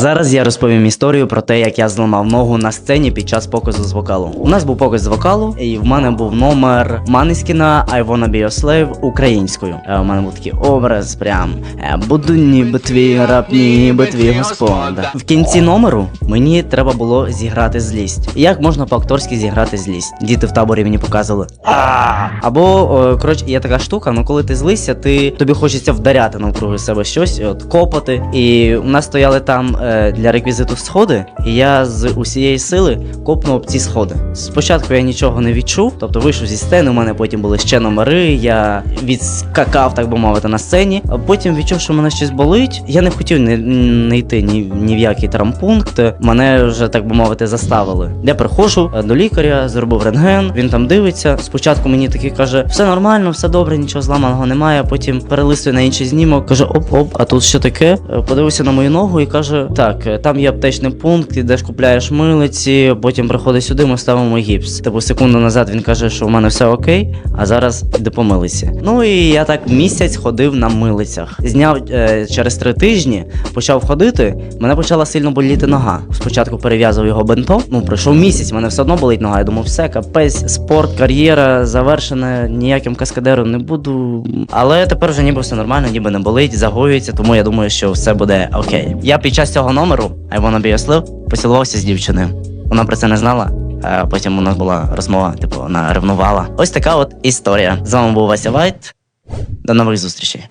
Зараз я розповім історію про те, як я зламав ногу на сцені під час показу з вокалу. У нас був показ з вокалу, і в мене був номер Манескіна I wanna be your slave українською. Е, У мене був такий образ, прям е, буду ніби твій раб, ніби твій господар. В кінці номеру мені треба було зіграти злість. Як можна по-акторськи зіграти злість? Діти в таборі мені показували. Або коротше, є така штука, ну коли ти злишся, ти тобі хочеться вдаряти навкруги себе щось, от копати. І у нас стояли там е, для реквізиту сходи, і я з усієї сили копнув об ці сходи. Спочатку я нічого не відчув, тобто вийшов зі сцени, у мене потім були ще номери, я відскакав, так би мовити, на сцені. А потім відчув, що мене щось болить. Я не хотів не, не йти ні, ні в який травмпункт. Мене вже так би мовити заставили. Я приходжу е, до лікаря, зробив рентген. Він там дивиться. Спочатку мені такий каже: все нормально, все добре, нічого зламаного немає. Потім перелистує на інший знімок, каже: оп-оп, а тут що таке? Е, Подивився на мою ногу і каже: Так, е, там є аптечний пункт, ідеш купляєш милиці, потім приходить сюди, ми ставимо гіпс. Типу секунду назад він каже, що у мене все окей, а зараз іди по милиці. Ну і я так місяць ходив на милицях. Зняв е, через три тижні, почав ходити. Мене почала сильно боліти нога. Спочатку перев'язав його бентом. Ну пройшов місяць, мене все одно болить нога. Я думав, все, капець, спорт, кар'єра завершена, ніяким каскадером не буду. Але тепер вже ніби все нормально, ніби не болить, загоюється, тому я думаю, що все буде окей. Я під час цього номеру I wanna be slave поцілувався з дівчиною. Вона про це не знала. А потім у нас була розмова, типу, вона ревнувала. Ось така от історія. З вами був Вася Вайт. До нових зустрічей.